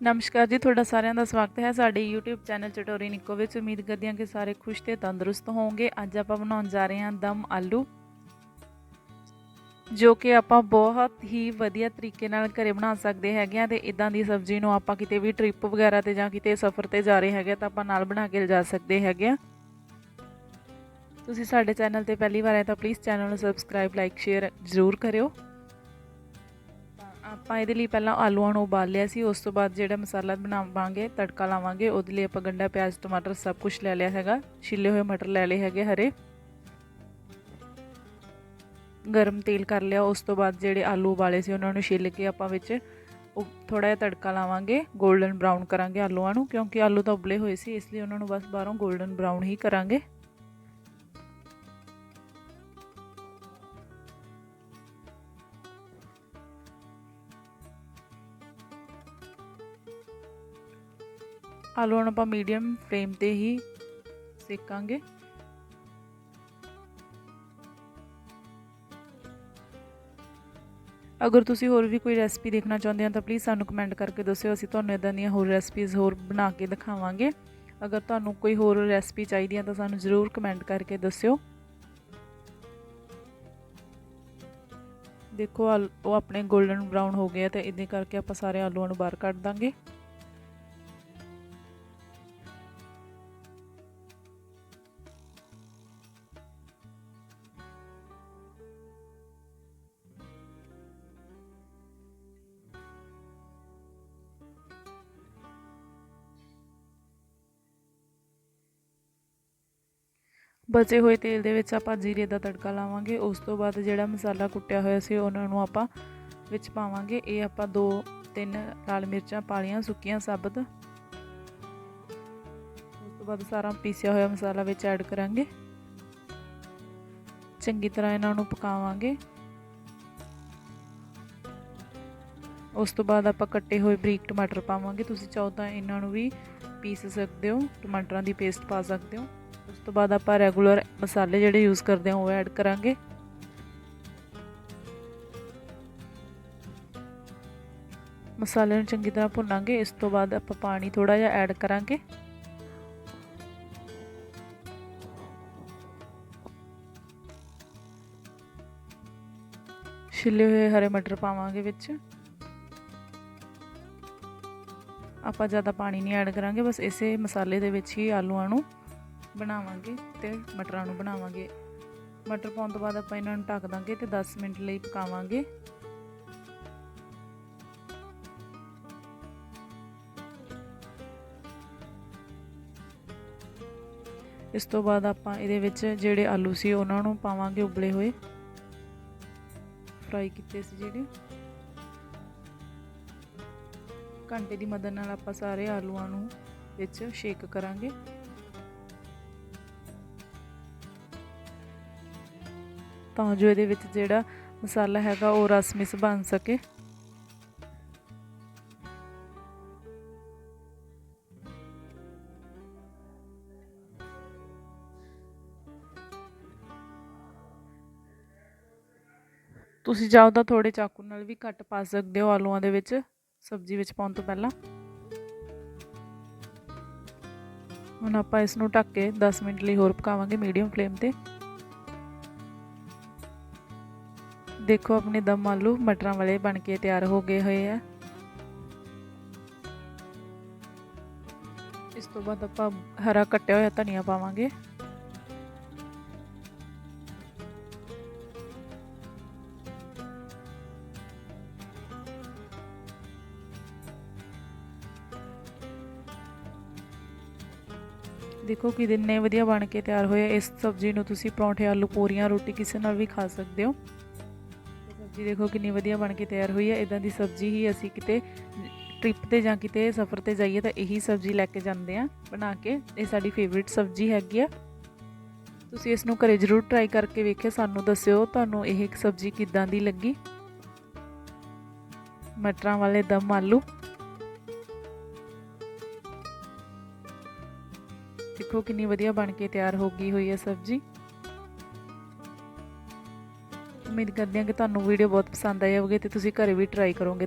ਨਮਸਕਾਰ ਜੀ, ਤੁਹਾਡਾ ਸਾਰਿਆਂ ਦਾ ਸਵਾਗਤ ਹੈ ਸਾਡੇ YouTube ਚੈਨਲ ਚਟੋਰੀ ਨਿੱਕੋ ਵਿੱਚ। ਉਮੀਦ ਕਰਦੀ ਹਾਂ ਕਿ ਸਾਰੇ ਖੁਸ਼ ਤੇ ਤੰਦਰੁਸਤ ਹੋਵੋਗੇ। ਅੱਜ ਆਪਾਂ ਬਣਾਉਣ ਜਾ ਰਹੇ ਹਾਂ ਦਮ ਆਲੂ, ਜੋ ਕਿ ਆਪਾਂ ਬਹੁਤ ਹੀ ਵਧੀਆ ਤਰੀਕੇ ਨਾਲ ਘਰੇ ਬਣਾ ਸਕਦੇ ਹੈਗੇ ਆ ਤੇ ਇਦਾਂ ਦੀ ਸਬਜ਼ੀ ਨੂੰ ਆਪਾਂ ਕਿਤੇ ਵੀ ਟ੍ਰਿਪ ਵਗੈਰਾ ਤੇ ਜਾਂ ਕਿਤੇ ਸਫ਼ਰ ਤੇ ਜਾ ਰਹੇ ਹੈਗੇ ਤਾਂ ਆਪਾਂ ਨਾਲ ਬਣਾ ਕੇ ਲਿਜਾ ਸਕਦੇ ਹੈਗੇ ਆ ਤੁਸੀਂ ਸਾਡੇ ਚੈਨਲ ਤੇ ਪਹਿਲੀ ਵਾਰ ਆਏ ਤਾਂ ਪਲੀਜ਼ ਚੈਨਲ ਨੂੰ ਸਬਸਕ੍ਰਾਈਬ ਲਾਈਕ ਸ਼ੇਅਰ ਜ਼ਰੂਰ ਕਰਿਓ। ਆਪਾਂ ਇਹਦੇ ਲਈ ਪਹਿਲਾਂ ਆਲੂਆਂ ਨੂੰ ਉਬਾਲ ਲਿਆ ਸੀ, ਉਸ ਤੋਂ ਬਾਅਦ ਜਿਹੜਾ ਮਸਾਲਾ ਬਣਾਵਾਂਗੇ, ਤੜਕਾ ਲਾਵਾਂਗੇ, ਉਹਦੇ ਲਈ ਆਪਾਂ ਗੰਡਾ, ਪਿਆਜ਼, ਟਮਾਟਰ ਸਭ ਕੁਝ ਲੈ ਲਿਆ ਹੈਗਾ। ਛਿੱਲੇ ਹੋਏ ਮਟਰ ਲੈ ਲਏ ਹੈਗੇ ਹਰੇ। ਗਰਮ ਤੇਲ ਕਰ ਲਿਆ, ਉਸ ਤੋਂ ਬਾਅਦ ਜਿਹੜੇ ਆਲੂ ਉਬਾਲੇ ਸੀ ਉਹਨਾਂ ਨੂੰ ਛਿੱਲ ਕੇ ਆਪਾਂ ਵਿੱਚ ਉਹ ਥੋੜਾ ਜਿਹਾ ਤੜਕਾ ਲਾਵਾਂਗੇ 골ਡਨ ਬਰਾਊਨ ਕਰਾਂਗੇ ਆਲੂਆਂ ਨੂੰ, ਕਿਉਂਕਿ ਆਲੂ ਤਾਂ ਉਬਲੇ ਹੋਏ ਸੀ, ਇਸ ਲਈ ਉਹਨਾਂ ਨੂੰ ਬਸ ਬਾਹਰੋਂ 골ਡਨ ਬਰਾਊਨ ਹੀ ਕਰਾਂਗੇ। ਆਲੂਆਂ ਨੂੰ ਆਪਾਂ ਮੀਡੀਅਮ ਫਲੇਮ ਤੇ ਹੀ ਸੇਕਾਂਗੇ। ਅਗਰ ਤੁਸੀਂ ਹੋਰ ਵੀ ਕੋਈ ਰੈਸਪੀ ਦੇਖਣਾ ਚਾਹੁੰਦੇ ਹੋ ਤਾਂ ਪਲੀਜ਼ ਸਾਨੂੰ ਕਮੈਂਟ ਕਰਕੇ ਦੱਸਿਓ, ਅਸੀਂ ਤੁਹਾਨੂੰ ਇਦਾਂ ਦੀਆਂ ਹੋਰ ਰੈਸਪੀਜ਼ ਹੋਰ ਬਣਾ ਕੇ ਦਿਖਾਵਾਂਗੇ। ਅਗਰ ਤੁਹਾਨੂੰ ਕੋਈ ਹੋਰ ਰੈਸਪੀ ਚਾਹੀਦੀ ਹੈ ਤਾਂ ਸਾਨੂੰ ਜ਼ਰੂਰ ਕਮੈਂਟ ਕਰਕੇ ਦੱਸਿਓ। ਦੇਖੋ ਉਹ ਆਪਣੇ 골ਡਨ ਬਰਾਊਨ ਹੋ ਗਏ ਤੇ ਇਦਾਂ ਕਰਕੇ ਆਪਾਂ ਸਾਰੇ ਆਲੂਆਂ ਨੂੰ ਬਾਹਰ ਕੱਢ ਦਾਂਗੇ। ਬਚੇ ਹੋਏ ਤੇਲ ਦੇ ਵਿੱਚ ਆਪਾਂ ਜੀਰੇ ਦਾ ਤੜਕਾ ਲਾਵਾਂਗੇ, ਉਸ ਤੋਂ ਬਾਅਦ ਜਿਹੜਾ ਮਸਾਲਾ ਕੁੱਟਿਆ ਹੋਇਆ ਸੀ ਉਹਨਾਂ ਨੂੰ ਆਪਾਂ ਵਿੱਚ ਪਾਵਾਂਗੇ। ਇਹ ਆਪਾਂ ਦੋ, ਤਿੰਨ ਲਾਲ ਮਿਰਚਾਂ ਪਾਲੀਆਂ, ਸੁੱਕੀਆਂ ਸਾਬਤ। ਉਸ ਤੋਂ ਬਾਅਦ ਸਾਰਾ ਪੀਸਿਆ ਹੋਇਆ ਮਸਾਲਾ ਵਿੱਚ ਐਡ ਕਰਾਂਗੇ। ਚੰਗੀ ਤਰ੍ਹਾਂ ਇਹਨਾਂ ਨੂੰ ਪਕਾਵਾਂਗੇ। ਉਸ ਤੋਂ ਬਾਅਦ ਆਪਾਂ ਕੱਟੇ ਹੋਏ ਬਰੀਕ ਟਮਾਟਰ ਪਾਵਾਂਗੇ। ਤੁਸੀਂ ਚਾਹੋ ਤਾਂ ਇਹਨਾਂ ਨੂੰ ਵੀ ਪੀਸ ਸਕਦੇ ਹੋ, ਟਮਾਟਰਾਂ ਦੀ ਪੇਸਟ ਪਾ ਸਕਦੇ ਹੋ। ਉਸ ਤੋਂ ਬਾਅਦ ਆਪਾਂ ਰੈਗੂਲਰ ਮਸਾਲੇ ਜਿਹੜੇ ਯੂਜ਼ ਕਰਦੇ ਹਾਂ, ਉਹ ਐਡ ਕਰਾਂਗੇ। ਮਸਾਲੇ ਨੂੰ ਚੰਗੀ ਤਰ੍ਹਾਂ ਭੁੰਨਾਂਗੇ। ਇਸ ਤੋਂ ਬਾਅਦ ਆਪਾਂ ਪਾਣੀ ਥੋੜਾ ਜਿਹਾ ਐਡ ਕਰਾਂਗੇ। ਛਿੱਲੇ ਹੋਏ ਹਰੇ ਮਟਰ ਪਾਵਾਂਗੇ ਵਿੱਚ। ਆਪਾਂ ਜ਼ਿਆਦਾ ਪਾਣੀ ਨਹੀਂ ਐਡ ਕਰਾਂਗੇ, ਬਸ ਇਸੇ ਮਸਾਲੇ ਦੇ ਵਿੱਚ ਹੀ ਆਲੂਆਂ ਨੂੰ ਬਣਾਵਾਂਗੇ ਤੇ ਮਟਰਾਂ ਨੂੰ ਬਣਾਵਾਂਗੇ। ਮਟਰ ਪਾਉਣ ਤੋਂ ਬਾਅਦ ਆਪਾਂ ਇਹਨਾਂ ਨੂੰ ਢੱਕ ਦਾਂਗੇ ਤੇ 10 ਮਿੰਟ ਲਈ ਪਕਾਵਾਂਗੇ। ਇਸ ਤੋਂ ਬਾਅਦ ਆਪਾਂ ਇਹਦੇ ਵਿੱਚ ਜਿਹੜੇ ਆਲੂ ਸੀ ਉਹਨਾਂ ਨੂੰ ਪਾਵਾਂਗੇ ਉਬਲੇ ਹੋਏ। ਫਰਾਈ ਕੀਤੇ ਸੀ ਜਿਹੜੇ। ਘੰਟੇ ਦੀ ਮਦਦ ਨਾਲ ਆਪਾਂ ਸਾਰੇ ਆਲੂਆਂ ਨੂੰ ਵਿੱਚ ਸ਼ੇਕ ਕਰਾਂਗੇ। ਤਾਂ ਜੋ ਇਹਦੇ ਵਿੱਚ ਜਿਹੜਾ ਮਸਾਲਾ ਹੈਗਾ ਉਹ ਰਸ ਮਿਸ ਬਣ ਸਕੇ। ਤੁਸੀਂ ਚਾਹੋ ਤਾਂ ਥੋੜੇ ਚਾਕੂ ਨਾਲ ਵੀ ਕੱਟ ਪਾ ਸਕਦੇ ਹੋ ਆਲੂਆਂ ਦੇ ਵਿੱਚ। ਸਬਜ਼ੀ ਵਿੱਚ ਪਾਉਣ ਤੋਂ ਪਹਿਲਾਂ। ਹੁਣ ਆਪਾਂ ਇਸ ਨੂੰ ਢੱਕ ਕੇ 10 ਮਿੰਟ ਲਈ ਹੋਰ ਪਕਾਵਾਂਗੇ ਮੀਡੀਅਮ ਫਲੇਮ ਤੇ। ਦੇਖੋ ਆਪਣੇ ਦਮ ਆਲੂ ਮਟਰਾਂ ਵਾਲੇ ਬਣ ਕੇ ਤਿਆਰ ਹੋ ਗਏ ਹੋਏ ਆ। ਇਸ ਤੋਂ ਬਾਅਦ ਆਪਾਂ ਹਰਾ ਕੱਟਿਆ ਹੋਇਆ ਧਨੀਆ ਪਾਵਾਂਗੇ। ਦੇਖੋ ਕਿ ਦਿਨੇ ਵਧੀਆ ਬਣ ਕੇ ਤਿਆਰ ਹੋਇਆ ਇਸ ਸਬਜ਼ੀ ਨੂੰ ਤੁਸੀਂ ਪਰੌਂਠੇ, ਆਲੂ ਪੂਰੀਆਂ, ਰੋਟੀ ਕਿਸੇ ਨਾਲ ਵੀ ਖਾ ਸਕਦੇ ਹੋ। ਸਬਜ਼ੀ ਦੇਖੋ ਕਿੰਨੀ ਵਧੀਆ ਬਣ ਕੇ ਤਿਆਰ ਹੋਈ ਹੈ ਇਦਾਂ ਦੀ ਸਬਜ਼ੀ ਹੀ ਅਸੀਂ ਕਿਤੇ ਟ੍ਰਿਪ ਤੇ ਜਾਂ ਕਿਤੇ ਸਫ਼ਰ ਤੇ ਜਾਈਏ ਤਾਂ ਇਹੀ ਸਬਜ਼ੀ ਲੈ ਕੇ ਜਾਂਦੇ ਆ, ਬਣਾ ਕੇ। ਇਹ ਸਾਡੀ ਫੇਵਰਿਟ ਸਬਜ਼ੀ ਹੈਗੀ ਆ। ਤੁਸੀਂ ਇਸ ਨੂੰ ਘਰੇ ਜ਼ਰੂਰ ਟਰਾਈ ਕਰਕੇ ਵੇਖਿਓ, ਸਾਨੂੰ ਦੱਸਿਓ ਤੁਹਾਨੂੰ ਇਹ ਇੱਕ ਸਬਜ਼ੀ ਕਿੱਦਾਂ ਦੀ ਲੱਗੀ। ਮਟਰਾਂ ਵਾਲੇ ਦਮ ਆਲੂ। ਦੇਖੋ ਕਿੰਨੀ ਵਧੀਆ ਬਣ ਕੇ ਤਿਆਰ ਹੋ ਗਈ ਹੋਈ ਹੈ ਸਬਜ਼ੀ ਉਮੀਦ ਕਰਦੇ ਹਾਂ ਕਿ ਤੁਹਾਨੂੰ ਵੀਡੀਓ ਬਹੁਤ ਪਸੰਦ ਆਈ ਹੋਵੇਗੀ ਤੇ ਤੁਸੀਂ ਘਰੇ ਵੀ ਟਰਾਈ ਕਰੋਗੇ।